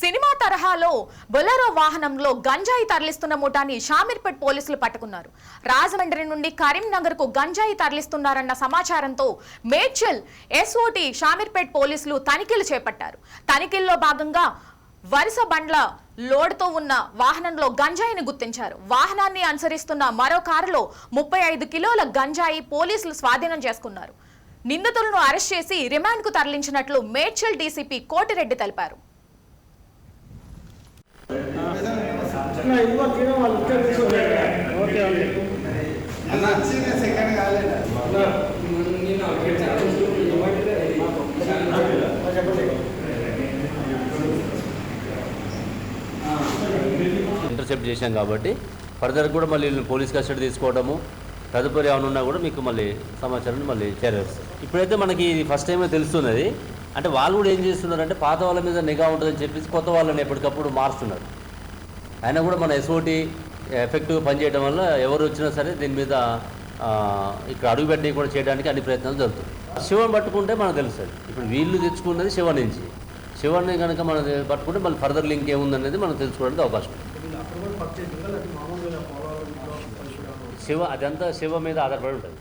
Cinema తరహాలో Bolero వాహనంలో గంజాయి తరలిస్తున్న ముఠాని షామీర్పేట్ పోలీసులు పట్టుకున్నారు. రాజమండ్రి నుండి కరీంనగర్కు గంజాయి తరలిస్తున్నారన్న సమాచారంతో మేడ్చల్ ఎస్ఓటి షామీర్పేట్ పోలీసులు తనిఖీలు చేపట్టారు. తనిఖీల్లో భాగంగా వరుస బండ్ల లోడ్తో ఉన్న వాహనంలో గంజాయిని గుర్తించారు. వాహనాన్ని అనుసరిస్తున్న మరో కారులో ముప్పై ఐదు కిలోల గంజాయి పోలీసులు స్వాధీనం చేసుకున్నారు. నిందితులను అరెస్ట్ చేసి రిమాండ్కు తరలించినట్లు మేడ్చల్ డీసీపీ కోటిరెడ్డి తెలిపారు. నా ఇదిగో తినే వాళ్ళు ఇక్కడ తీసుకోలేదు. Okay okay. అన్న వచ్చింది సెకండ్ కాలేదు. చెప్పండి. ఇంటర్సెప్ట్ చేశాం కాబట్టి ఫర్దర్ కూడా మళ్ళీ పోలీస్ కస్టడీ తీసుకోవడము తదుపరి ఏమైనా ఉన్నా కూడా మీకు మళ్ళీ సమాచారాన్ని మళ్ళీ చేరవేస్తాం ఇప్పుడైతే మనకి ఇది ఫస్ట్ టైమే తెలుస్తున్నది. అంటే వాళ్ళు కూడా ఏం చేస్తున్నారంటే పాత వాళ్ళ మీద నిఘా ఉంటుందని చెప్పేసి కొత్త వాళ్ళని ఎప్పటికప్పుడు మారుస్తున్నారు. అయినా కూడా మన ఎస్ఓటి ఎఫెక్టివ్గా పనిచేయడం వల్ల ఎవరు వచ్చినా సరే దీని మీద ఇక్కడ అడుగుపెట్టి కూడా చేయడానికి అన్ని ప్రయత్నాలు జరుగుతాయి. శివం పట్టుకుంటే మనకు తెలుస్తుంది. ఇప్పుడు వీళ్ళు తెచ్చుకున్నది శివ నుంచి. శివాన్ని కనుక మనం పట్టుకుంటే మళ్ళీ ఫర్దర్ లింక్ ఏముందనేది మనం తెలుసుకోవడానికి అవకాశం శివ అదంతా శివ మీద ఆధారపడి ఉంటుంది.